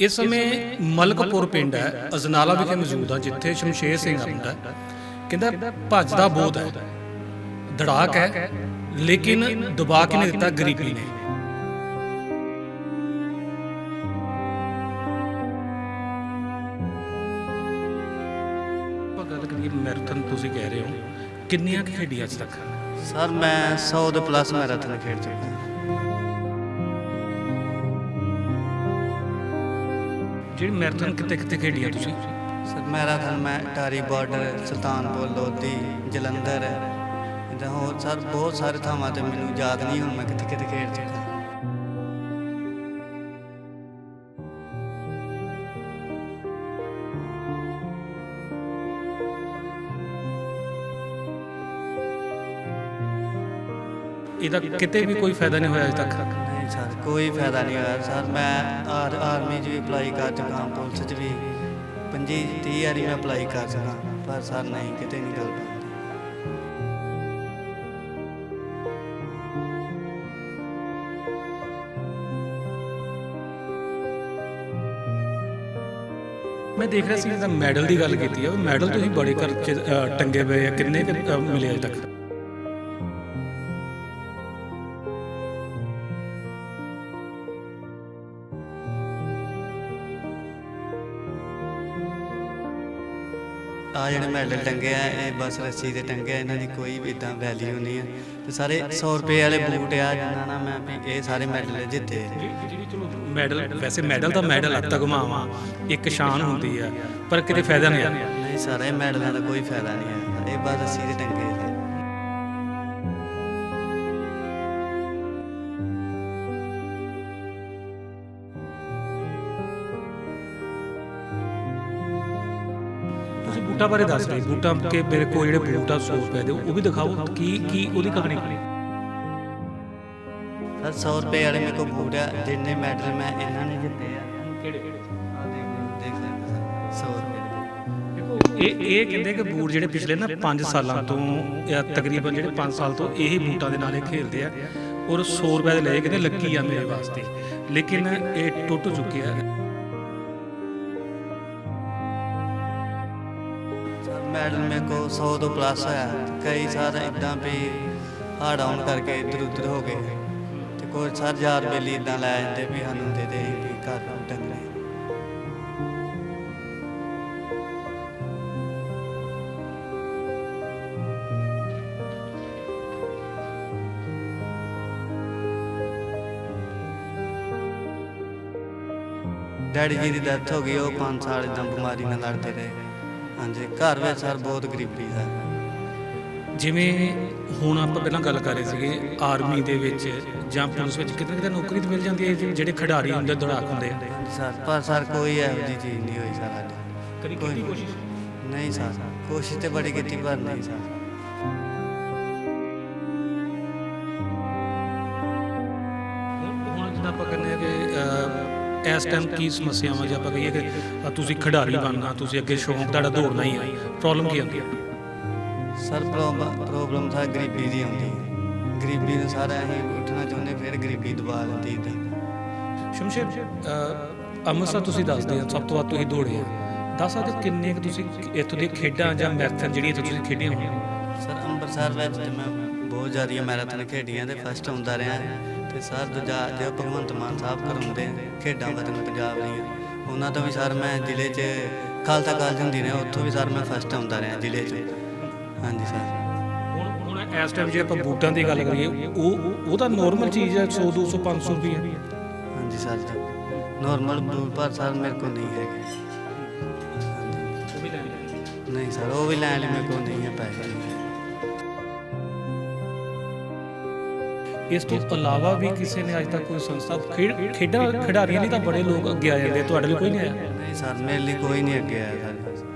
ਇਸ ਸਮੇਂ ਮਲਕਪੁਰ ਪਿੰਡ ਹੈ, ਅਜਨਾਲਾ ਵਿਖੇ ਮੌਜੂਦ ਆ ਜਿੱਥੇ ਸ਼ਮਸ਼ੇਰ ਸਿੰਘ ਆਉਂਦਾ ਹੈ। ਕਹਿੰਦਾ ਭੱਜਦਾ ਬਹੁਤ ਹੈ। ਧੜਾਕ ਹੈ, ਲੇਕਿਨ ਦਬਾ ਕੇ ਨਹੀਂ ਦਿੱਤਾ ਗਰੀਬੀ ਨੇ। ਆਪਾਂ ਗੱਲ ਕਰੀਏ ਮੈਰਾਥਨ, ਤੁਸੀਂ ਕਹਿ ਰਹੇ ਹੋ। ਕਿੰਨੀਆਂ ਕੁ ਖੇਡੀਆਂ ਅੱਜ ਤੱਕ? ਸਰ, ਮੈਂ 100 ਦੇ ਪਲੱਸ ਮੈਰਾਥਨ ਖੇਡ ਚੁੱਕਾ। ਜਿਹੜੀ ਮੈਰਾਥਨ ਕਿਤੇ ਕਿਤੇ ਖੇਡੀ ਆ ਤੁਸੀਂ? ਸਰ ਮੈਰਾਥਨ ਮੈਂ ਟਾਰੀ ਬਾਰਡਰ ਸੁਲਤਾਨਪੁਰ ਲੋਧੀ ਜਲੰਧਰ ਇਦਾਂ ਹੋਰ ਸਰ ਬਹੁਤ ਸਾਰੇ ਥਾਵਾਂ ਤੇ ਮੈਨੂੰ ਯਾਦ ਨਹੀਂ ਹੁਣ ਮੈਂ ਕਿੱਥੇ ਕਿੱਥੇ ਖੇਡ ਚੁੱਕਾ। ਇਹਦਾ ਕਿਤੇ ਵੀ ਕੋਈ ਫਾਇਦਾ ਨਹੀਂ ਹੋਇਆ ਅਜੇ ਤੱਕ। ਨਹੀਂ ਸਰ ਕੋਈ ਫਾਇਦਾ ਨਹੀਂ ਹੋਇਆ ਸਰ। ਮੈਂ ਆਰ ਆਰਮੀ 'ਚ ਵੀ ਅਪਲਾਈ ਕਰ ਚੁੱਕਾ ਪੁਲਿਸ 'ਚ ਵੀ। 25 30 ਵਾਰੀ ਮੈਂ ਅਪਲਾਈ ਕਰ ਚੁੱਕਾ ਪਰ ਸਰ ਨਹੀਂ ਕਿਤੇ ਨਹੀਂ ਗੱਲ ਬਣਦੀ ਮੈਂ ਦੇਖ ਰਿਹਾ ਸੀ ਜਿਹਦਾ ਮੈਡਲ ਦੀ ਗੱਲ ਕੀਤੀ ਆ। ਉਹ ਮੈਡਲ ਤੁਸੀਂ ਬੜੇ ਘਰ ਚ ਅ, ਟੰਗੇ ਪਏ ਆ। ਕਿੰਨੇ ਕੁ, ਅ, ਮਿਲੇ ਅਜੇ ਤੱਕ? ਆ ਜਿਹੜੇ ਮੈਡਲ ਟੰਗੇ ਆ ਇਹ ਬਸ ਰੱਸੀ ਤੇ ਟੰਗੇ ਆ ਇਹਨਾਂ ਦੀ ਕੋਈ ਵੀ ਇਦਾਂ ਵੈਲਿਊ ਨਹੀਂ ਹੈ ਤੇ ਸਾਰੇ 100 ਰੁਪਏ ਵਾਲੇ ਬੂਟ ਆ ਜਿਨ੍ਹਾਂ ਨਾਲ ਮੈਂ ਵੀ ਇਹ ਸਾਰੇ ਮੈਡਲ ਜਿੱਤੇ ਆ। ਜਿਹੜੀ ਚਲੋ ਮੈਡਲ ਵੈਸੇ ਮੈਡਲ ਤਾਂ ਮੈਡਲ ਆ ਤਗਮਾਵਾ ਇੱਕ ਸ਼ਾਨ ਹੁੰਦੀ ਆ ਪਰ ਕਿਤੇ ਫਾਇਦਾ ਨਹੀਂ ਆ। ਨਹੀਂ ਸਰ ਮੈਡਲਾਂ ਦਾ ਕੋਈ ਫਾਇਦਾ ਨਹੀਂ ਹੈ ਇਹ ਬਸ ਰੱਸੀ ਤੇ ਟੰਗੇ ਬੂਟਾਂ ਬਾਰੇ ਦੱਸ ਰਹੇ ਬੂਟਾਂ ਕੇ ਮੇਰੇ ਕੋਲ ਜਿਹੜੇ ਬੂਟਾ 100 ਰੁਪਏ ਦੇ ਉਹ ਵੀ ਦਿਖਾਓ ਕੀ ਕੀ ਉਹਦੀ ਕਹਾਣੀ ਸਰ 100 ਰੁਪਏ ਵਾਲੇ ਮੇਰੇ ਕੋਲ ਬੂਟ ਆ ਜਿੰਨੇ ਮੈਡਲ ਮੈਂ ਇਹਨਾਂ ਨੇ ਜਿੱਤੇ ਆ। ਕਿਹੜੇ? ਆ ਦੇਖ ਦੇਖ ਸਕਦੇ ਸਰ 100 ਰੁਪਏ ਦੇ। ਇਹ ਇਹ ਕਹਿੰਦੇ ਕਿ ਬੂਟ ਜਿਹੜੇ ਪਿਛਲੇ ਨਾ 5 ਸਾਲਾਂ ਤੋਂ ਜਾਂ ਤਕਰੀਬਨ ਜਿਹੜੇ 5 ਸਾਲ ਤੋਂ ਇਹੀ ਬੂਟਾਂ ਦੇ ਨਾਲ ਇਹ ਖੇਡਦੇ ਆ। ਔਰ 100 ਰੁਪਏ ਦੇ ਲਏ ਕਹਿੰਦੇ ਲੱਕੀ ਆ ਮੇਰੇ ਵਾਸਤੇ। ਲੇਕਿਨ ਇਹ ਟੁੱਟ ਚੁੱਕੇ ਆ। ਸਰ ਮੇਰੇ ਕੋ 100 ਤੋਂ ਪਲੱਸ ਹੋਇਆ। ਕਈ ਸਾਰ ਇਦਾਂ ਵੀ ਹਾਰਡ ਆਉਣ ਕਰਕੇ ਇੱਧਰ ਉੱਧਰ ਹੋ ਗਏ। ਤੇ ਕੋਈ ਸਰ ਹਜ਼ਾਰ ਬੇਲੀ ਇਦਾਂ ਲੈ ਜਾਂਦੇ ਵੀ ਸਾਨੂੰ ਦੇ ਦੇ ਵੀ ਘਰ ਨੂੰ ਟੰਗਰੇ ਡੈਡੀ ਜੀ ਦੀ ਡੈਥ ਹੋ ਗਈ, ਉਹ 5 ਸਾਲ ਇਦਾਂ ਬਿਮਾਰੀ ਨਾਲ ਲੜਦੇ ਰਹੇ। ਹਾਂਜੀ ਘਰ ਵਿੱਚ ਸਰ ਬਹੁਤ ਗਰੀਬੀ ਹੈ। ਜਿਵੇਂ ਹੁਣ ਆਪਾਂ ਪਹਿਲਾਂ ਗੱਲ ਕਰ ਰਹੇ ਸੀਗੇ ਆਰਮੀ ਦੇ ਵਿੱਚ ਜਾਂ ਪੁਲਿਸ ਵਿੱਚ ਕਿਤੇ ਨਾ ਕਿਤੇ ਨੌਕਰੀ ਤਾਂ ਮਿਲ ਜਾਂਦੀ ਹੈ ਜਿਹੜੇ- ਖਿਡਾਰੀ ਹੁੰਦੇ ਦੌੜਾਕ ਹੁੰਦੇ ਆ। ਸਰ ਪਰ ਸਰ ਕੋਈ ਇਹੋ ਜਿਹੀ ਚੀਜ਼ ਨਹੀਂ ਹੋਈ ਸਰ ਸਾਡੇ। ਕਦੀ ਕੀਤੀ। ਕੋਸ਼ਿਸ਼? ਨਹੀਂ ਸਰ ਕੋਸ਼ਿਸ਼ ਤੇ ਬੜੀ ਕੀਤੀ ਪਰ ਨਹੀਂ ਸਰ। ਇਸ ਟਾਈਮ ਕੀ ਸਮੱਸਿਆਵਾਂ ਜੇ ਆਪਾਂ ਕਹੀਏ ਕਿ ਤੁਸੀਂ ਖਿਡਾਰੀ ਬਣਨਾ ਤੁਸੀਂ ਅੱਗੇ ਸ਼ੌਂਕ ਤੁਹਾਡਾ ਦੌੜਨਾ ਹੀ ਹੈ। ਪ੍ਰੋਬਲਮ ਕੀ ਆਉਂਦੀ ਹੈ? ਸਰ ਪ੍ਰੋਬਲਮ ਤਾਂ ਗਰੀਬੀ ਦੀ ਆਉਂਦੀ ਹੈ। ਗਰੀਬੀ ਨੂੰ ਸਾਰਾ ਅਸੀਂ ਉੱਠਣਾ ਚਾਹੁੰਦੇ ਫਿਰ ਗਰੀਬੀ ਦਬਾ ਲੈਂਦੀ ਹੈ। ਸ਼ਮਸ਼ੇਰ ਅੰਮ੍ਰਿਤਸਰ ਤੁਸੀਂ ਦੱਸਦੇ ਆ ਸਭ ਤੋਂ ਵੱਧ ਤੁਸੀਂ ਦੌੜੇ ਆ ਦੱਸ ਸਕਦੇ ਹੋ ਕਿੰਨੇ ਕੁ ਤੁਸੀਂ ਇੱਥੋਂ ਦੀਆਂ ਖੇਡਾਂ ਜਾਂ ਮੈਰਾਥਨ ਜਿਹੜੀ ਇੱਥੇ ਤੁਸੀਂ ਖੇਡੀਆਂ ਹੋਣੀਆਂ? ਸਰ ਅੰਮ੍ਰਿਤਸਰ ਵਿੱਚ ਤੇ ਮੈਂ ਬਹੁਤ ਜ਼ਿਆਦਾ ਮੈਰਾਥਨ ਖੇਡੀਆਂ ਤੇ ਫਸਟ ਹੁੰਦਾ ਰਿਹਾ। ਤੇ ਸਰ ਦੂਜਾ ਜੋ ਭਗਵੰਤ ਮਾਨ ਸਾਹਿਬ ਕਰਾਉਂਦੇ ਖੇਡਾਂ ਵਤਨ ਪੰਜਾਬ ਦੀਆਂ ਉਹਨਾਂ ਤੋਂ ਵੀ ਸਰ ਮੈਂ ਜ਼ਿਲ੍ਹੇ 'ਚ ਖਾਲਸਾ ਕਾਲਜ ਹੁੰਦੀ ਨੇ ਉੱਥੋਂ ਵੀ ਸਰ ਮੈਂ ਫਸਟ ਆਉਂਦਾ ਰਿਹਾ ਜ਼ਿਲ੍ਹੇ 'ਚ। ਹਾਂਜੀ ਸਰ। ਹੁਣ ਹੁਣ ਇਸ ਟਾਈਮ ਜੇ ਆਪਾਂ ਬੂਟਾਂ ਦੀ ਗੱਲ ਕਰੀਏ ਉਹ ਉਹ ਤਾਂ ਨੋਰਮਲ ਚੀਜ਼ ਹੈ 100 200 500 ਰੁਪਏ ਹਾਂਜੀ ਸਰ ਨਾਰਮਲ ਬਲੂ ਪਰ ਸਰ ਮੇਰੇ ਕੋਲ ਨਹੀਂ ਹੈਗੇ। ਨਹੀਂ ਸਰ ਉਹ ਵੀ ਲੈਣ ਲਈ ਮੇਰੇ ਕੋਲ ਨਹੀਂ ਹੈ ਪੈਸੇ। ਇਸ ਤੋਂ ਇਲਾਵਾ ਵੀ ਕਿਸੇ ਨੇ ਅੱਜ ਤੱਕ ਕੋਈ ਸੰਸਥਾ ਖੇਡ- ਖੇਡਾਂ ਖਿਡਾਰੀਆਂ ਲਈ ਤਾਂ ਬੜੇ ਲੋਕ ਅੱਗੇ ਆ ਜਾਂਦੇ ਤੁਹਾਡੇ ਲਈ ਕੋਈ ਨਹੀਂ ਆਇਆ? ਨਹੀਂ ਸਰ ਮੇਰੇ ਲਈ ਕੋਈ ਨਹੀਂ ਅੱਗੇ ਆਇਆ ਸਰ।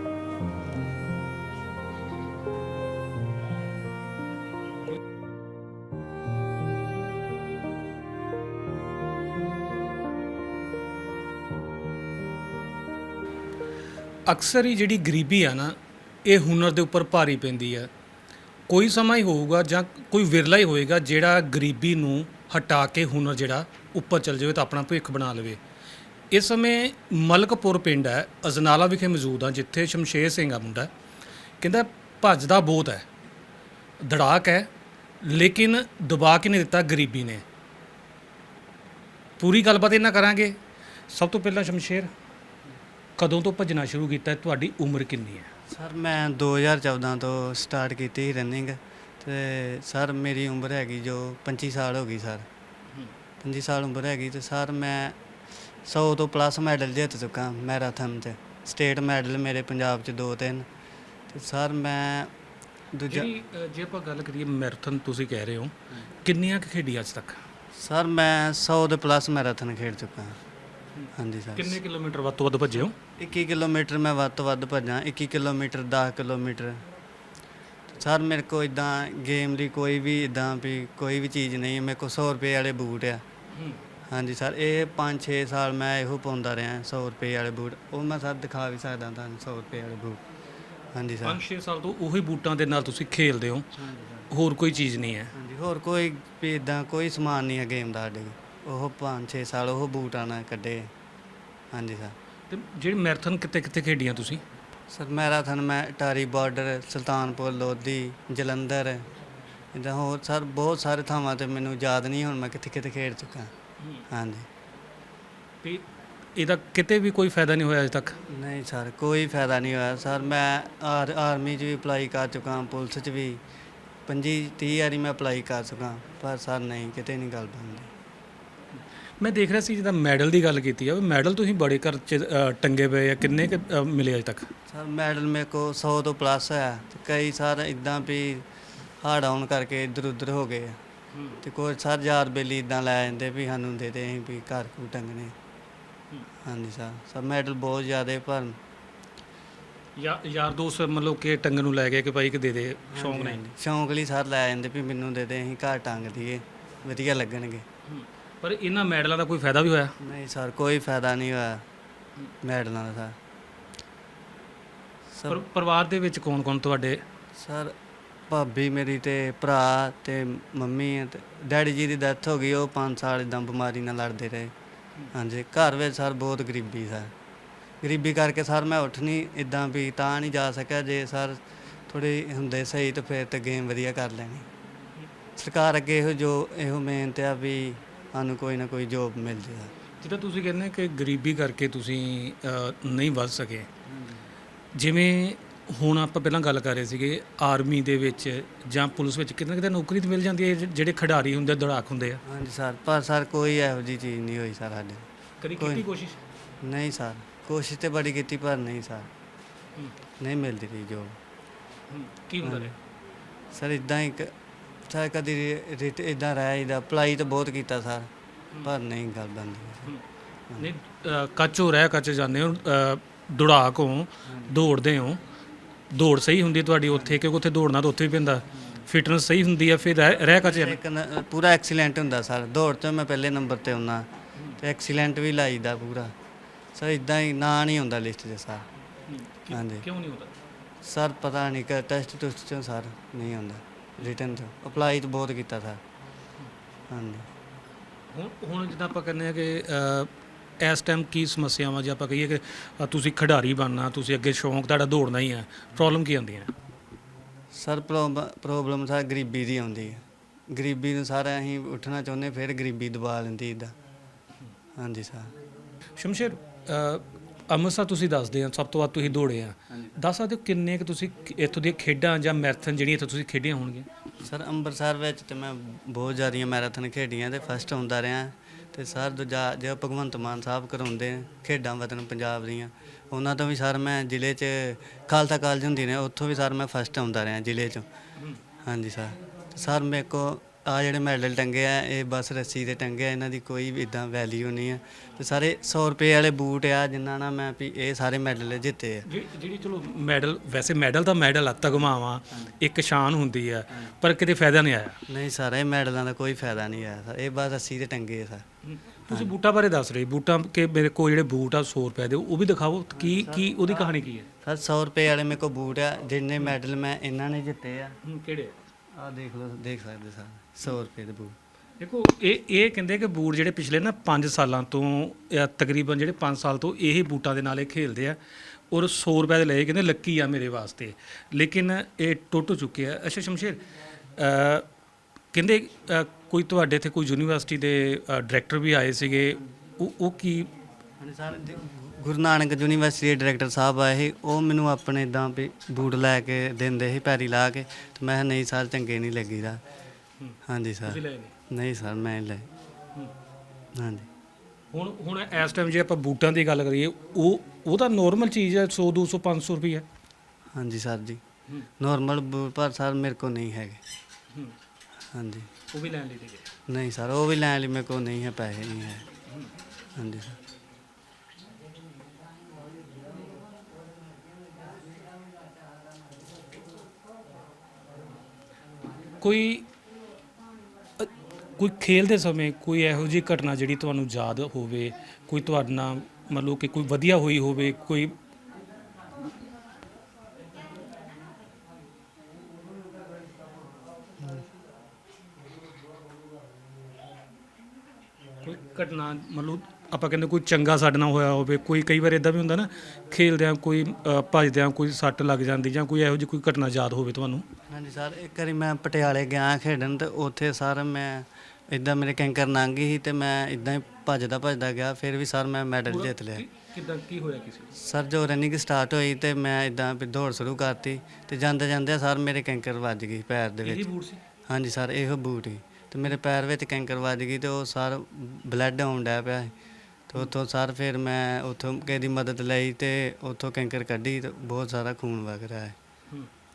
ਅਕਸਰ ਹੀ ਜਿਹੜੀ ਗਰੀਬੀ ਆ ਨਾ ਇਹ ਹੁਨਰ ਦੇ ਉੱਪਰ ਭਾਰੀ ਪੈਂਦੀ ਆ। ਕੋਈ ਸਮਾਂ ਹੀ ਹੋਊਗਾ ਜਾਂ ਕੋਈ ਵਿਰਲਾ ਹੀ ਹੋਏਗਾ ਜਿਹੜਾ ਗਰੀਬੀ ਨੂੰ ਹਟਾ ਕੇ ਹੁਨਰ ਜਿਹੜਾ ਉੱਪਰ ਚੱਲ ਜਾਵੇ ਤਾਂ ਆਪਣਾ ਭਵਿੱਖ ਬਣਾ ਲਵੇ। ਇਸ ਸਮੇਂ ਮਲਕਪੁਰ ਪਿੰਡ ਹੈ, ਅਜਨਾਲਾ ਵਿਖੇ ਮੌਜੂਦ ਹਾਂ, ਜਿੱਥੇ ਸ਼ਮਸ਼ੇਰ ਸਿੰਘ ਆ ਮੁੰਡਾ ਕਹਿੰਦਾ ਭੱਜਦਾ ਬਹੁਤ ਹੈ, ਧੜਾਕ ਹੈ, ਲੇਕਿਨ ਦਬਾ ਕੇ ਨਹੀਂ ਦਿੱਤਾ ਗਰੀਬੀ ਨੇ। ਪੂਰੀ ਗੱਲਬਾਤ ਇਹਨਾਂ ਕਰਾਂਗੇ। ਸਭ ਤੋਂ ਪਹਿਲਾਂ ਸ਼ਮਸ਼ੇਰ, ਕਦੋਂ ਤੋਂ ਭੱਜਣਾ ਸ਼ੁਰੂ ਕੀਤਾ, ਤੁਹਾਡੀ ਉਮਰ ਕਿੰਨੀ ਹੈ? ਸਰ ਮੈਂ 2014 ਤੋਂ ਸਟਾਰਟ ਕੀਤੀ ਸੀ ਰਨਿੰਗ ਤੇ ਸਰ ਮੇਰੀ ਉਮਰ ਹੈਗੀ ਜੋ 25 ਸਾਲ ਹੋ ਗਈ ਸਰ। 25 ਸਾਲ ਉਮਰ ਹੈਗੀ ਤੇ ਸਰ ਮੈਂ 100 ਤੋਂ ਪਲੱਸ ਮੈਡਲ ਜਿੱਤ ਚੁੱਕਾ ਮੈਰਾਥਨ 'ਚ ਸਟੇਟ ਮੈਡਲ ਮੇਰੇ ਪੰਜਾਬ 'ਚ ਦੋ ਤਿੰਨ ਤੇ ਸਰ ਮੈਂ ਦੂਜਾ ਜਿਹੜੀ ਅ, ਜੇ ਆਪਾਂ ਗੱਲ ਕਰੀਏ ਮੈਰਾਥਨ ਤੁਸੀਂ ਕਹਿ ਰਹੇ ਹੋ ਕਿੰਨੀਆਂ ਕੁ ਖੇਡੀ ਅੱਜ ਤੱਕ? ਸਰ ਮੈਂ 100 ਦੇ ਪਲੱਸ ਮੈਰਾਥਨ ਖੇਡ ਚੁੱਕਾ। ਹਾਂਜੀ ਸਰ। ਕਿੰਨੇ ਕਿਲੋਮੀਟਰ ਵੱਧ ਤੋਂ ਵੱਧ ਭੱਜੇ ਹੋ? 21 ਕਿਲੋਮੀਟਰ ਮੈਂ ਵੱਧ ਤੋਂ ਵੱਧ ਭੱਜਾਂ 21 ਕਿਲੋਮੀਟਰ 10 ਕਿਲੋਮੀਟਰ। ਸਰ ਮੇਰੇ ਕੋ ਇਦਾਂ ਗੇਮ ਦੀ ਕੋਈ ਵੀ ਇਦਾਂ ਵੀ ਕੋਈ ਵੀ ਚੀਜ਼ ਨਹੀਂ ਹੈ ਮੇਰੇ ਕੋ 100 ਰੁਪਏ ਵਾਲੇ ਬੂਟ ਆ। ਹਾਂਜੀ ਸਰ ਇਹ 5-6 ਸਾਲ ਮੈਂ ਇਹੋ ਪਾਉਂਦਾ ਰਿਹਾ 100 ਰੁਪਏ ਵਾਲੇ ਬੂਟ। ਉਹ ਮੈਂ ਸਰ ਦਿਖਾ ਵੀ ਸਕਦਾ ਤੁਹਾਨੂੰ 100 ਰੁਪਏ ਵਾਲੇ ਬੂਟ। ਹਾਂਜੀ ਸਰ। 5-6 ਸਾਲ ਤੋਂ ਉਹੀ ਬੂਟਾਂ ਦੇ ਨਾਲ ਤੁਸੀਂ ਖੇਲਦੇ ਹੋ। ਹੋਰ ਕੋਈ ਚੀਜ਼ ਨਹੀਂ ਹੈ। ਹਾਂਜੀ ਹੋਰ ਕੋਈ ਵੀ ਇਦਾਂ ਕੋਈ ਸਮਾਨ ਨਹੀਂ ਹੈ ਗੇਮ ਦਾ ਸਾਡੇ ਕੋਲ। ਉਹ 5-6 ਸਾਲ ਉਹ ਬੂਟਾਂ ਨਾਲ ਕੱਢੇ। ਹਾਂਜੀ ਸਰ। ਤੇ ਜਿਹੜੀ ਮੈਰਾਥਨ ਕਿੱਥੇ ਕਿੱਥੇ ਖੇਡੀਆਂ ਤੁਸੀਂ? ਸਰ ਮੈਰਾਥਨ ਮੈਂ ਟਾਰੀ ਬਾਰਡਰ ਸੁਲਤਾਨਪੁਰ ਲੋਧੀ ਜਲੰਧਰ ਇਦਾਂ ਹੋਰ ਸਰ ਬਹੁਤ ਸਾਰੇ ਥਾਵਾਂ ਤੇ ਮੈਨੂੰ ਯਾਦ ਨਹੀਂ ਹੁਣ ਮੈਂ ਕਿੱਥੇ ਕਿੱਥੇ ਖੇਡ ਚੁੱਕਾ। ਹਾਂਜੀ। ਤੇ ਇਹਦਾ ਕਿਤੇ ਵੀ ਕੋਈ ਫਾਇਦਾ ਨਹੀਂ ਹੋਇਆ ਅਜੇ ਤੱਕ? ਨਹੀਂ ਸਰ ਕੋਈ ਫਾਇਦਾ ਨਹੀਂ ਹੋਇਆ। ਸਰ ਮੈਂ ਆਰ ਆਰਮੀ 'ਚ ਵੀ ਅਪਲਾਈ ਕਰ ਚੁੱਕਾ ਪੁਲਿਸ 'ਚ ਵੀ। 25 30 ਵਾਰੀ ਮੈਂ ਅਪਲਾਈ ਕਰ ਚੁੱਕਾ ਪਰ ਸਰ ਨਹੀਂ ਕਿਤੇ ਨਹੀਂ ਗੱਲ ਬਣਦੀ। ਮੈਂ ਦੇਖ ਰਿਹਾ ਸੀ ਜਿਹਦਾ ਮੈਡਲ ਦੀ ਗੱਲ ਕੀਤੀ ਆ ਉਹ ਮੈਡਲ ਤੁਸੀਂ ਬੜੇ ਘਰ ਚ ਅ, ਟੰਗੇ ਪਏ ਆ ਕਿੰਨੇ ਕੁ, ਅ, ਮਿਲੇ ਅਜੇ ਤੱਕ? ਸਰ ਮੈਡਲ ਮੇਰੇ ਕੋ 100 ਤੋਂ ਪਲੱਸ ਹੈ ਤੇ ਕਈ ਸਰ ਇਦਾਂ ਵੀ ਹਾਰਡ ਆਉਣ ਕਰਕੇ ਇੱਧਰ ਉੱਧਰ ਹੋ ਗਏ ਆ। ਤੇ ਕੋਈ ਸਰ ਯਾਰ ਬੇਲੀ ਇਦਾਂ ਲੈ ਜਾਂਦੇ ਵੀ ਸਾਨੂੰ ਦੇ ਦੇ ਅਸੀਂ ਵੀ ਘਰ ਕੋ ਟੰਗਣੇ। ਹਾਂਜੀ ਸਰ ਸਰ ਮੈਡਲ ਬਹੁਤ ਜ਼ਿਆਦੇ ਪਰ ਯਾ ਯਾਰ ਦੋਸਤ ਮਤਲਬ ਕਿ ਟੰਗਣ ਨੂੰ ਲੈ ਗਏ ਕਿ ਭਾਈ ਕਿ ਦੇ ਦੇ ਸ਼ੌਂਕ ਨਹੀਂ? ਸ਼ੌਂਕ ਲਈ ਸਰ ਲੈ ਜਾਂਦੇ ਵੀ ਮੈਨੂੰ ਦੇ ਦੇ ਅਸੀਂ ਘਰ ਟੰਗ ਦਈਏ ਵਧੀਆ ਲੱਗਣਗੇ। ਪਰ ਇਹਨਾਂ ਮੈਡਲਾਂ ਦਾ ਕੋਈ ਫਾਇਦਾ ਵੀ ਹੋਇਆ? ਨਹੀਂ ਸਰ ਕੋਈ ਫਾਇਦਾ ਨਹੀਂ ਹੋਇਆ ਮੈਡਲਾਂ ਦਾ ਸਰ। ਪਰ ਸਰ ਪਰਿਵਾਰ ਦੇ ਵਿੱਚ ਕੌਣ ਕੌਣ ਤੁਹਾਡੇ? ਸਰ ਭਾਬੀ ਮੇਰੀ ਤੇ ਭਰਾ ਤੇ ਮੰਮੀ ਹੈ ਤੇ ਡੈਡੀ ਜੀ ਦੀ ਡੈਥ ਹੋ ਗਈ ਉਹ 5 ਸਾਲ ਇਦਾਂ ਬਿਮਾਰੀ ਨਾਲ ਲੜਦੇ ਰਹੇ। ਹਾਂਜੀ ਘਰ ਵਿੱਚ ਸਰ ਬਹੁਤ ਗਰੀਬੀ ਸਰ। ਗਰੀਬੀ ਕਰਕੇ ਸਰ ਮੈਂ ਉੱਠ ਨਹੀਂ ਇਦਾਂ ਵੀ ਤਾਂ ਨਹੀਂ ਜਾ ਸਕਿਆ ਜੇ ਸਰ ਥੋੜੇ ਹੁੰਦੇ ਸਹੀ ਤਾਂ ਫਿਰ ਤੇ ਗੇਮ ਵਧੀਆ ਕਰ ਲੈਣੀ। ਸਰਕਾਰ ਅੱਗੇ ਇਹੋ ਜੋ ਇਹੋ ਮਿਹਨਤ ਆ ਵੀ ਸਾਨੂੰ ਕੋਈ ਨਾ ਕੋਈ ਜੋਬ ਮਿਲ ਜਾਏ ਜਿੱਦਾਂ ਤੁਸੀਂ ਕਹਿੰਦੇ ਕਿ ਗਰੀਬੀ ਕਰਕੇ ਤੁਸੀਂ ਅ, ਨਹੀਂ ਵੱਧ ਸਕੇ। ਜਿਵੇਂ ਹੁਣ ਆਪਾਂ ਪਹਿਲਾਂ ਗੱਲ ਕਰ ਰਹੇ ਸੀਗੇ ਆਰਮੀ ਦੇ ਵਿੱਚ ਜਾਂ ਪੁਲਿਸ ਵਿੱਚ ਕਿਤੇ ਨਾ ਕਿਤੇ ਨੌਕਰੀ ਤਾਂ ਮਿਲ ਜਾਂਦੀ ਹੈ ਜ- ਜਿਹੜੇ ਖਿਡਾਰੀ ਹੁੰਦੇ ਦੌੜਾਕ ਹੁੰਦੇ ਆ। ਹਾਂਜੀ ਸਰ ਪਰ ਸਰ ਕੋਈ ਇਹੋ ਜੀ ਚੀਜ਼ ਨਹੀਂ ਹੋਈ ਸਰ ਸਾਡੇ। ਕਦੀ ਕੋਈ- ਕੀਤੀ ਕੋਸ਼ਿਸ਼? ਨਹੀਂ ਸਰ ਕੋਸ਼ਿਸ਼ ਤੇ ਬੜੀ ਕੀਤੀ ਪਰ ਨਹੀਂ ਸਰ। ਨਹੀਂ ਮਿਲਦੀ ਰਹੀ ਜੋਬ ਕੀ ਹੁੰਦਾ ਰਿਹਾ? ਸਰ ਇਦਾਂ ਹੀ ਕ- ਸਰ ਕਦੀ ਰਿਟ ਇਦਾਂ ਰਹਿ ਇਹਦਾ ਅਪਲਾਈ ਤਾਂ ਬਹੁਤ ਕੀਤਾ ਸਰ ਪਰ ਨਹੀਂ ਗੱਲ ਬਣਦੀ। ਨਹੀਂ ਅ, ਕੱਚ ਹੋ ਰਿਹਾ ਕੱਚ ਜਾਂਦੇ ਹੋ ਅ, ਦੌੜਾਕ ਹੋ ਦੌੜਦੇ ਹੋ। ਦੌੜ ਸਹੀ ਹੁੰਦੀ ਹੈ ਤੁਹਾਡੀ ਉੱਥੇ ਕਿਉਂਕਿ ਉੱਥੇ ਦੌੜਨਾ ਤਾਂ ਉੱਥੇ ਵੀ ਪੈਂਦਾ। ਫਿਟਨੈਸ ਸਹੀ ਹੁੰਦੀ ਹੈ ਫਿਰ ਰਹਿ ਰਹਿ ਕੱਚ ਜਾਂਦਾ। ਇੱਕ ਨ- ਪੂਰਾ ਐਕਸੀਲੈਂਟ ਹੁੰਦਾ ਸਰ ਦੌੜ ਤੇ ਮੈਂ ਪਹਿਲੇ ਨੰਬਰ ਤੇ ਹੁੰਨਾ ਤੇ ਐਕਸੀਲੈਂਟ ਵੀ ਲਾਈਦਾ ਪੂਰਾ। ਸਰ ਇਦਾਂ ਹੀ ਨਾਂ ਨਹੀਂ ਹੁੰਦਾ ਲਿਸਟ 'ਚ ਸਰ। ਹਾਂਜੀ। ਕਿਉਂ ਨਹੀਂ ਹੁੰਦਾ? ਸਰ ਪਤਾ ਨਹੀਂ ਕਿ ਟੈਸਟ ਟੁਸਟ ਚੋਂ ਸਰ ਨਹੀਂ ਹੁੰਦਾ ਰਿਟਨ ਤੋਂ ਅਪਲਾਈ ਤਾਂ ਬਹੁਤ ਕੀਤਾ ਸਰ ਹਾਂਜੀ। ਹੁਣ ਹੁਣ ਜਿੱਦਾਂ ਆਪਾਂ ਕਹਿੰਦੇ ਆ ਕਿ ਅ, ਇਸ ਟਾਈਮ ਕੀ ਸਮੱਸਿਆਵਾਂ ਜੇ ਆਪਾਂ ਕਹੀਏ ਕਿ ਅ, ਤੁਸੀਂ ਖਿਡਾਰੀ ਬਣਨਾ ਤੁਸੀਂ ਅੱਗੇ ਸ਼ੌਂਕ ਤੁਹਾਡਾ ਦੌੜਨਾ ਹੀ ਹੈ ਪ੍ਰੋਬਲਮ ਕੀ ਆਉਂਦੀਆਂ? ਸਰ ਪ੍ਰੋਬਲਮ ਸਰ ਗਰੀਬੀ ਦੀ ਆਉਂਦੀ ਹੈ ਗਰੀਬੀ ਨੂੰ ਸਾਰਾ ਅਸੀਂ ਉੱਠਣਾ ਚਾਹੁੰਦੇ ਫਿਰ ਗਰੀਬੀ ਦਬਾ ਲੈਂਦੀ ਇਦਾਂ ਹਾਂਜੀ ਸਰ ਸ਼ਮਸ਼ੇਰ ਅ, ਅੰਮ੍ਰਿਤਸਰ ਤੁਸੀਂ ਦੱਸਦੇ ਆ ਸਭ ਤੋਂ ਵੱਧ ਤੁਸੀਂ ਦੌੜੇ ਆ। ਦੱਸ ਸਕਦੇ ਹੋ ਕਿੰਨੇ ਕਿ ਤੁਸੀਂ ਇੱਥੋਂ ਦੀਆਂ ਖੇਡਾਂ ਜਾਂ ਮੈਰਾਥਨ ਜਿਹੜੀਆਂ ਇੱਥੋਂ ਤੁਸੀਂ ਖੇਡੀਆਂ ਹੋਣਗੀਆਂ? ਸਰ ਅੰਮ੍ਰਿਤਸਰ ਵਿੱਚ ਤੇ ਮੈਂ ਬਹੁਤ ਜ਼ਿਆਦੀਆਂ ਮੈਰਾਥਨ ਖੇਡੀਆਂ ਤੇ ਫਸਟ ਆਉਂਦਾ ਰਿਹਾ। ਤੇ ਸਰ ਦੂਜਾ ਜੋ ਭਗਵੰਤ ਮਾਨ ਸਾਹਿਬ ਕਰਾਉਂਦੇ ਆ, ਖੇਡਾਂ ਵਤਨ ਪੰਜਾਬ ਦੀਆਂ ਉਹਨਾਂ ਤੋਂ ਵੀ ਸਰ ਮੈਂ ਜ਼ਿਲ੍ਹੇ 'ਚ ਖਾਲਸਾ ਕਾਲਜ ਹੁੰਦੀ ਨੇ ਉੱਥੋਂ ਵੀ ਸਰ ਮੈਂ ਫਸਟ ਆਉਂਦਾ ਰਿਹਾ ਜ਼ਿਲ੍ਹੇ 'ਚੋਂ। ਹਾਂਜੀ ਸਰ। ਸਰ ਮੇਰੇ ਕੋ ਆ ਜਿਹੜੇ ਮੈਡਲ ਟੰਗੇ ਆ ਇਹ ਬਸ ਰੱਸੀ ਤੇ ਟੰਗੇ ਆ ਇਹਨਾਂ ਦੀ ਕੋਈ ਵੀ ਇਦਾਂ ਵੈਲਿਊ ਨਹੀਂ ਆ। ਤੇ ਸਾਰੇ 100 ਰੁਪਏ ਵਾਲੇ ਬੂਟ ਆ ਜਿਨ੍ਹਾਂ ਨਾਲ ਮੈਂ ਵੀ ਇਹ ਸਾਰੇ ਮੈਡਲ ਜਿੱਤੇ ਆ। ਜਿਹੜੀ ਜਿਹੜੀ ਚਲੋ ਮੈਡਲ ਵੈਸੇ ਮੈਡਲ ਤਾਂ ਮੈਡਲ ਆ ਤਗਮਾਵਾਂ ਇੱਕ ਸ਼ਾਨ ਹੁੰਦੀ ਆ ਪਰ ਕਿਤੇ ਫਾਇਦਾ ਨਹੀਂ ਆਇਆ। ਨਹੀਂ ਸਰ ਇਹ ਮੈਡਲਾਂ ਦਾ ਕੋਈ ਫਾਇਦਾ ਨਹੀਂ ਆ ਸਰ ਇਹ ਬਸ ਰੱਸੀ ਤੇ ਟੰਗੇ ਆ ਸਰ ਤੁਸੀਂ ਬੂਟਾਂ ਬਾਰੇ ਦੱਸ ਰਹੇ ਬੂਟਾਂ ਕਿ ਮੇਰੇ ਕੋਲ ਜਿਹੜੇ ਬੂਟ ਆ 100 ਰੁਪਏ ਦੇ ਉਹ ਵੀ ਦਿਖਾਓ ਕੀ ਕੀ ਉਹਦੀ ਕਹਾਣੀ ਕੀ ਹੈ? ਸਰ 100 ਰੁਪਏ ਵਾਲੇ ਮੇਰੇ ਕੋ ਬੂਟ ਆ ਜਿੰਨੇ ਮੈਡਲ ਮੈਂ ਇਹਨਾਂ ਨੇ ਜਿੱਤੇ ਆ। ਕਿਹੜੇ? ਆ ਦੇਖ ਲਓ ਦੇਖ ਸਕਦੇ ਸਰ 100 ਰੁਪਏ ਦੇ ਬੂਟ। ਦੇਖੋ ਇਹ ਇਹ ਕਹਿੰਦੇ ਕਿ ਬੂਟ ਜਿਹੜੇ ਪਿਛਲੇ ਨਾ 5 ਸਾਲਾਂ ਤੋਂ ਜਾਂ ਤਕਰੀਬਨ ਜਿਹੜੇ 5 ਸਾਲ ਤੋਂ ਇਹੀ ਬੂਟਾਂ ਦੇ ਨਾਲ ਇਹ ਖੇਲਦੇ ਆ ਔਰ 100 ਰੁਪਏ ਦੇ ਲਏ ਕਹਿੰਦੇ ਲੱਕੀ ਆ ਮੇਰੇ ਵਾਸਤੇ। ਲੇਕਿਨ ਇਹ ਟੁੱਟ ਚੁੱਕੇ ਆ। ਅੱਛਾ ਸ਼ਮਸ਼ੇਰ ਅ, ਕਹਿੰਦੇ ਅ, ਕੋਈ ਤੁਹਾਡੇ ਇੱਥੇ ਕੋਈ ਯੂਨੀਵਰਸਿਟੀ ਦੇ ਡਾਇਰੈਕਟਰ ਵੀ ਆਏ ਸੀਗੇ ਉਹ ਉਹ ਕੀ ਹਾਂਜੀ ਸਰ ਜੀ, ਗੁਰੂ ਨਾਨਕ ਯੂਨੀਵਰਸਿਟੀ ਦੇ ਡਾਇਰੈਕਟਰ ਸਾਹਿਬ ਆਏ ਸੀ ਉਹ ਮੈਨੂੰ ਆਪਣੇ ਇਦਾਂ ਵੀ ਬੂਟ ਲੈ ਕੇ ਦਿੰਦੇ ਸੀ ਪੈਰੀ ਲਾ ਕੇ ਤੇ ਮੈਂ ਕਿਹਾ ਨਹੀਂ ਸਰ ਚੰਗੇ ਨਹੀਂ ਲੱਗੀਦਾ ਹਾਂਜੀ ਸਰ। ਤੁਸੀਂ ਲਏ ਨੇ ਨਹੀਂ ਸਰ ਮੈਂ ਲੈ। ਹਾਂਜੀ। ਹੁਣ ਹੁਣ ਇਸ ਟਾਈਮ ਜੇ ਆਪਾਂ ਬੂਟਾਂ ਦੀ ਗੱਲ ਕਰੀਏ ਉਹ ਉਹ ਤਾਂ ਨੋਰਮਲ ਚੀਜ਼ ਹੈ 100 200 500 ਰੁਪਏ ਹਾਂਜੀ ਸਰ ਜੀ। ਨਾਰਮਲ ਬੂਟ ਪਰ ਸਰ ਮੇਰੇ ਕੋਲ ਨਹੀਂ ਹੈਗੇ। ਹਾਂਜੀ। ਉਹ ਵੀ ਲੈਣ ਲਈ ਦੇ ਗਏ? ਨਹੀਂ ਸਰ ਉਹ ਵੀ ਲੈਣ ਲਈ ਮੇਰੇ ਕੋਲ ਨਹੀਂ ਹੈ ਪੈਸੇ ਨਹੀਂ ਹੈ। ਹਾਂਜੀ ਸਰ। ਕੋਈ ਅ, ਕੋਈ ਖੇਲਦੇ ਸਮੇਂ ਕੋਈ ਇਹੋ ਜਿਹੀ ਘਟਨਾ ਜਿਹੜੀ ਤੁਹਾਨੂੰ ਯਾਦ ਹੋਵੇ ਕੋਈ ਤੁਹਾਡੇ ਨਾਲ ਮਤਲਬ ਕਿ ਕੋਈ ਵਧੀਆ ਹੋਈ ਹੋਵੇ ਕੋਈ ਕੋਈ ਘਟਨਾ ਮਤਲਬ ਆਪਾਂ ਕਹਿੰਦੇ ਕੋਈ ਚੰਗਾ ਸਾਡੇ ਨਾਲ ਹੋਇਆ ਹੋਵੇ ਕੋਈ ਕਈ ਵਾਰ ਇਦਾਂ ਵੀ ਹੁੰਦਾ ਨਾ ਖੇਲਦਿਆਂ ਕੋਈ ਅ, ਭੱਜਦਿਆਂ ਕੋਈ ਸੱਟ ਲੱਗ ਜਾਂਦੀ ਜਾਂ ਕੋਈ ਇਹੋ ਜਿਹੀ ਕੋਈ ਘਟਨਾ ਯਾਦ ਹੋਵੇ ਤੁਹਾਨੂੰ ਹਾਂਜੀ ਸਰ ਇੱਕ ਵਾਰੀ ਮੈਂ ਪਟਿਆਲੇ ਗਿਆ ਖੇਡਣ ਤੇ ਉੱਥੇ ਸਰ ਮੈਂ ਇਦਾਂ ਮੇਰੇ ਕੈਂਕਰ ਲੰਘ ਗਈ ਸੀ ਤੇ ਮੈਂ ਇਦਾਂ ਹੀ ਭੱਜਦਾ ਭੱਜਦਾ ਗਿਆ ਫਿਰ ਵੀ ਸਰ ਮੈਂ ਮੈਡਲ ਜਿੱਤ ਲਿਆ ਕਿਦਾਂ ਕੀ ਹੋਇਆ ਕਿਸੇ? ਸਰ ਜੋ ਰਨਿੰਗ ਸਟਾਰਟ ਹੋਈ ਤੇ ਮੈਂ ਇਦਾਂ ਵੀ ਦੌੜ ਸ਼ੁਰੂ ਕਰਤੀ ਤੇ ਜਾਂਦੇ ਜਾਂਦੇ ਸਰ ਮੇਰੇ ਕੈਂਕਰ ਵੱਜ ਗਈ ਪੈਰ ਦੇ ਵਿੱਚ ਬੂਟ ਸੀ ਹਾਂਜੀ ਸਰ ਇਹੋ ਬੂਟ ਹੀ ਤੇ ਮੇਰੇ ਪੈਰ ਵਿੱਚ ਕੈਂਕਰ ਵੱਜ ਗਈ ਤੇ ਉਹ ਸਰ ਬਲੱਡ ਆਉਣ ਡਿਆ ਪਿਆ ਸੀ। ਤੇ ਉੱਥੋਂ ਸਰ ਫਿਰ ਮੈਂ ਉੱਥੋਂ ਕਿਸੇ ਦੀ ਮਦਦ ਲਈ ਤੇ ਉੱਥੋਂ ਕੈਂਕਰ ਕੱਢੀ ਤੇ ਬਹੁਤ ਸਾਰਾ ਖੂਨ ਵਗ ਰਿਹਾ ਹੈ।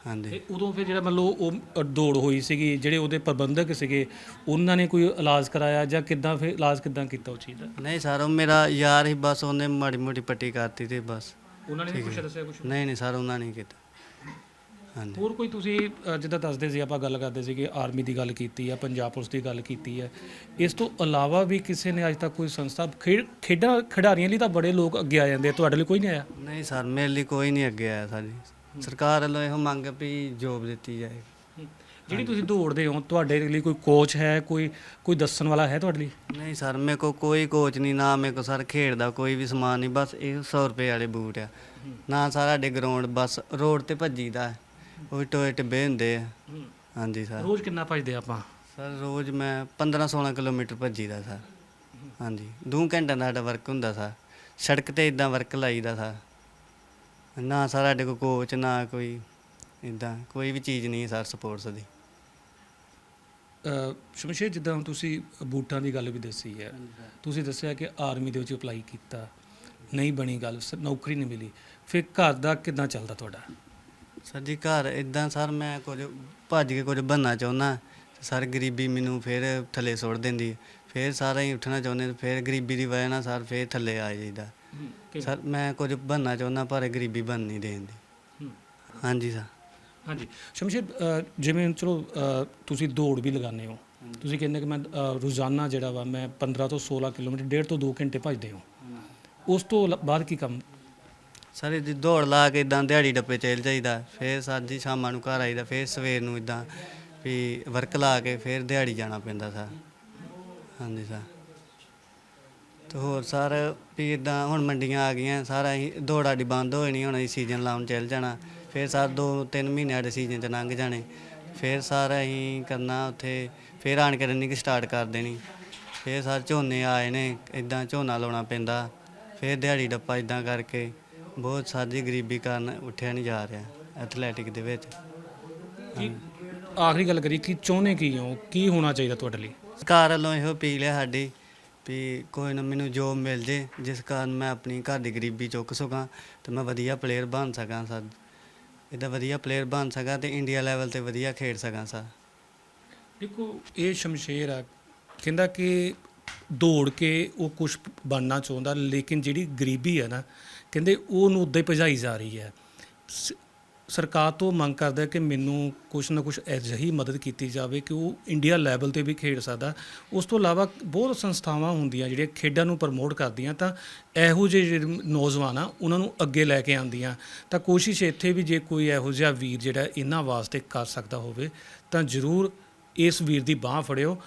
ਹਾਂਜੀ। ਤੇ ਉਦੋਂ ਫਿਰ ਜਿਹੜਾ ਮਤਲਬ ਉਹ ਅ, ਦੌੜ ਹੋਈ ਸੀਗੀ ਜਿਹੜੇ ਉਹਦੇ ਪ੍ਰਬੰਧਕ ਸੀਗੇ ਉਹਨਾਂ ਨੇ ਕੋਈ ਇਲਾਜ ਕਰਾਇਆ ਜਾਂ ਕਿੱਦਾਂ ਫਿਰ ਇਲਾਜ ਕਿੱਦਾਂ ਕੀਤਾ ਉਹ ਚੀਜ਼ ਦਾ? ਨਹੀਂ ਸਰ ਉਹ ਮੇਰਾ ਯਾਰ ਹੀ ਬਸ ਉਹਨੇ ਮਾੜੀ ਮੋਟੀ ਪੱਟੀ ਕਰਤੀ ਤੇ ਬਸ। ਉਹਨਾਂ ਨੇ ਕੁਝ ਦੱਸਿਆ ਕੁਝ ਨਹੀਂ ਨਹੀਂ ਸਰ ਉਹਨਾਂ ਨੇ ਕੀਤਾ। ਹਾਂਜੀ। ਹੋਰ ਕੋਈ ਤੁਸੀਂ ਅ, ਜਿੱਦਾਂ ਦੱਸਦੇ ਸੀ ਆਪਾਂ ਗੱਲ ਕਰਦੇ ਸੀਗੇ ਆਰਮੀ ਦੀ ਗੱਲ ਕੀਤੀ ਆ ਪੰਜਾਬ ਪੁਲਿਸ ਦੀ ਗੱਲ ਕੀਤੀ ਹੈ ਇਸ ਤੋਂ ਇਲਾਵਾ ਵੀ ਕਿਸੇ ਨੇ ਅੱਜ ਤੱਕ ਕੋਈ ਸੰਸਥਾ ਖੇਡ ਖੇਡਾਂ ਖਿਡਾਰੀਆਂ ਲਈ ਤਾਂ ਬੜੇ ਲੋਕ ਅੱਗੇ ਆ ਜਾਂਦੇ ਆ ਤੁਹਾਡੇ ਲਈ ਕੋਈ ਨਹੀਂ ਆਇਆ? ਨਹੀਂ ਸਰ ਮੇਰੇ ਲਈ ਕੋਈ ਨਹੀਂ ਅੱਗੇ ਆਇਆ ਸਾਡੀ। ਸਰਕਾਰ ਵੱਲੋਂ ਇਹੋ ਮੰਗ ਹੈ ਵੀ ਜੋਬ ਦਿੱਤੀ ਜਾਏ। ਜਿਹੜੀ ਤੁਸੀਂ ਦੌੜਦੇ ਹੋ ਤੁਹਾਡੇ ਲਈ ਕੋਈ ਕੋਚ ਹੈ ਕੋਈ ਕੋਈ ਦੱਸਣ ਵਾਲਾ ਹੈ ਤੁਹਾਡੇ ਲਈ? ਨਹੀਂ ਸਰ ਮੇਰੇ ਕੋ ਕੋਈ ਕੋਚ ਨਹੀਂ ਨਾ ਮੇਰੇ ਕੋ ਸਰ ਖੇਡ ਦਾ ਕੋਈ ਵੀ ਸਮਾਨ ਨਹੀਂ ਬਸ ਇਹ 100 ਰੁਪਏ ਵਾਲੇ ਬੂਟ ਆ। ਨਾ ਸਰ ਸਾਡੇ ਗਰਾਊਂਡ ਬਸ ਰੋਡ ਤੇ ਭੱਜੀਦਾ। ਹੈ। ਉਹ ਵੀ ਟੋਏ ਟਿੱਬੇ ਹੁੰਦੇ ਆ। ਹਾਂਜੀ ਸਰ। ਰੋਜ਼ ਕਿੰਨਾ ਭਜਦੇ ਆਪਾਂ? ਸਰ ਰੋਜ਼ ਮੈਂ 15 16 ਕਿਲੋਮੀਟਰ ਭੱਜੀਦਾ ਸਰ। ਹਾਂਜੀ। 2 ਘੰਟਿਆਂ ਦਾ ਸਾਡਾ ਵਰਕ ਹੁੰਦਾ ਸਰ। ਸੜਕ ਤੇ ਇਦਾਂ ਵਰਕ ਲਾਈਦਾ ਸਰ। ਨਾ ਸਰ ਸਾਡੇ ਕੋਲ ਕੋਚ ਨਾ ਕੋਈ ਇਦਾਂ ਕੋਈ ਵੀ ਚੀਜ਼ ਨਹੀਂ ਸਰ ਸਪੋਰਟਸ ਦੀ। ਸ਼ਮਸ਼ੇਰ ਜਿੱਦਾਂ ਹੁਣ ਤੁਸੀਂ ਬੂਟਾਂ ਦੀ ਗੱਲ ਵੀ ਦੱਸੀ ਹੈ। ਤੁਸੀਂ ਦੱਸਿਆ ਕਿ ਆਰਮੀ ਦੇ ਵਿੱਚ ਅਪਲਾਈ ਕੀਤਾ। ਨਹੀਂ ਬਣੀ ਗੱਲ ਸ- ਨੌਕਰੀ ਨਹੀਂ ਮਿਲੀ। ਫਿਰ ਘਰ ਦਾ ਕਿੱਦਾਂ ਚੱਲਦਾ ਤੁਹਾਡਾ? ਸਰ ਜੀ ਘਰ ਇਦਾਂ ਸਰ ਮੈਂ ਕੁਝ ਭੱਜ ਕੇ ਕੁਝ ਬਣਨਾ ਚਾਹੁੰਦਾ ਸਰ ਗਰੀਬੀ ਮੈਨੂੰ ਫਿਰ ਥੱਲੇ ਸੁੱਟ ਦਿੰਦੀ ਫਿਰ ਸਾਰਾ ਹੀ ਉੱਠਣਾ ਚਾਹੁੰਦੇ ਫਿਰ ਗਰੀਬੀ ਦੀ ਵਜ੍ਹਾ ਨਾਲ ਸਰ ਫਿਰ ਥੱਲੇ ਆ ਜਾਈਦਾ। ਸਰ ਮੈਂ ਕੁਝ ਬਣਨਾ ਚਾਹੁੰਦਾ ਪਰ ਗਰੀਬੀ ਬਣ ਨਹੀਂ ਦੇਂਦੀ। ਹਾਂਜੀ ਸਰ। ਹਾਂਜੀ। ਸ਼ਮਸ਼ੇਰ ਜਿਵੇਂ ਚਲੋ ਤੁਸੀਂ ਦੌੜ ਵੀ ਲਗਾਉਂਦੇ ਹੋ। ਤੁਸੀਂ ਕਹਿੰਦੇ ਕਿ ਮੈਂ ਰੋਜ਼ਾਨਾ ਜਿਹੜਾ ਵਾ ਮੈਂ 15 ਤੋਂ 16 ਕਿਲੋਮੀਟਰ ਡੇਢ ਤੋਂ 2 ਘੰਟੇ ਭੱਜਦੇ ਹਾਂ। ਉਸ ਤੋਂ ਬਾਅਦ ਕੀ ਕੰਮ ਸਰ ਇਹਦੀ ਦੌੜ ਲਾ ਕੇ ਇਦਾਂ ਦਿਹਾੜੀ ਡੱਪੇ ਚੱਲ ਜਾਈਦਾ, ਫਿਰ ਸਾਡੀ ਸ਼ਾਮਾਂ ਨੂੰ ਘਰ ਆਈਦਾ, ਫਿਰ ਸਵੇਰ ਨੂੰ ਇਦਾਂ ਵੀ ਵਰਕ ਲਾ ਕੇ ਫਿਰ ਦਿਹਾੜੀ ਜਾਣਾ ਪੈਂਦਾ ਸਰ ਹਾਂਜੀ ਸਰ ਤੇ ਹੋਰ ਸਰ ਵੀ ਇਦਾਂ ਹੁਣ ਮੰਡੀਆਂ ਆ ਗਈਆਂ, ਸਾਰਾ ਅਸੀਂ ਦੌੜ ਸਾਡੀ ਬੰਦ ਹੋ ਜਾਣੀ, ਹੁਣ ਅਸੀਂ ਸੀਜ਼ਨ ਲਾਉਣ ਚੱਲ ਜਾਣਾ, ਫਿਰ ਸਰ ਦੋ ਤਿੰਨ ਮਹੀਨੇ ਦੇ ਸੀਜ਼ਨ ਚ ਲੰਘ ਜਾਣੇ, ਫਿਰ ਸਰ ਅਸੀਂ ਕਰਨਾ ਉੱਥੇ, ਫਿਰ ਆਣ ਕੇ ਰਨਿੰਗ ਸਟਾਰਟ ਕਰ ਦੇਣੀ, ਫਿਰ ਸਰ ਝੋਨੇ ਆਏ ਨੇ ਇਦਾਂ ਝੋਨਾ ਲਾਉਣਾ ਪੈਂਦਾ, ਫਿਰ ਦਿਹਾੜੀ ਡੱਪਾ ਇਦਾਂ ਕਰਕੇ। ਬਹੁਤ ਸਾਡੀ ਗਰੀਬੀ ਕਾਰਨ ਉੱਠਿਆ ਨਹੀਂ ਜਾ ਰਿਹਾ ਐਥਲੈਟਿਕ ਦੇ ਵਿੱਚ। ਕੀ ਆਖਰੀ ਗੱਲ ਕਰੀ ਕਿ ਚਾਹੁੰਦੇ ਕੀ ਹੋ? ਕੀ ਹੋਣਾ ਚਾਹੀਦਾ ਤੁਹਾਡੇ ਲਈ? ਸਰਕਾਰ ਵੱਲੋਂ ਇਹੋ ਅਪੀਲ ਹੈ ਸਾਡੀ ਵੀ ਕੋਈ ਨਾ ਮੈਨੂੰ ਜੋਬ ਮਿਲ ਜੇ ਜਿਸ ਕਾਰਨ ਮੈਂ ਆਪਣੀ ਘਰ ਦੀ ਗਰੀਬੀ ਚੁੱਕ ਸਕਾਂ ਤੇ ਮੈਂ ਵਧੀਆ ਪਲੇਅਰ ਬਣ ਸਕਾਂ ਸਰ। ਇਹਦਾ ਵਧੀਆ ਪਲੇਅਰ ਬਣ ਸਕਾਂ ਤੇ ਇੰਡੀਆ ਲੈਵਲ ਤੇ ਵਧੀਆ ਖੇਡ ਸਕਾਂ ਸਰ। ਦੇਖੋ ਇਹ ਸ਼ਮਸ਼ੇਰ ਆ। ਕਹਿੰਦਾ ਕਿ ਦੌੜ ਕੇ ਉਹ ਕੁਝ ਬਣਨਾ ਚਾਹੁੰਦਾ, ਲੇਕਿਨ ਜਿਹੜੀ ਗਰੀਬੀ ਹੈ ਨਾ, ਕਹਿੰਦੇ ਉਹਨੂੰ ਉੱਦਾਂ ਹੀ ਭਜਾਈ ਜਾ ਰਹੀ ਹੈ। ਸ- ਸਰਕਾਰ ਤੋਂ ਮੰਗ ਕਰਦਾ ਕਿ ਮੈਨੂੰ ਕੁਝ ਨਾ ਕੁਝ ਅਜਿਹੀ ਮਦਦ ਕੀਤੀ ਜਾਵੇ ਕਿ ਉਹ ਇੰਡੀਆ ਲੈਵਲ ਤੇ ਵੀ ਖੇਡ ਸਕਦਾ। ਉਸ ਤੋਂ ਇਲਾਵਾ ਬਹੁਤ ਸੰਸਥਾਵਾਂ ਹੁੰਦੀਆਂ ਜਿਹੜੀਆਂ ਖੇਡਾਂ ਨੂੰ ਪ੍ਰਮੋਟ ਕਰਦੀਆਂ, ਤਾਂ ਇਹੋ ਜਿਹੇ ਜਿਹੜੇ ਨੌਜਵਾਨ ਆ, ਉਹਨਾਂ ਨੂੰ ਅੱਗੇ ਲੈ ਕੇ ਆਉਂਦੀਆਂ। ਤਾਂ ਕੋਸ਼ਿਸ਼ ਇੱਥੇ ਵੀ ਜੇ ਕੋਈ ਇਹੋ ਜਿਹਾ ਵੀਰ ਜਿਹੜਾ ਇਹਨਾਂ ਵਾਸਤੇ ਕਰ ਸਕਦਾ ਹੋਵੇ, ਤਾਂ ਜ਼ਰੂਰ ਇਸ ਵੀਰ ਦੀ ਬਾਹ ਫੜਿਓ।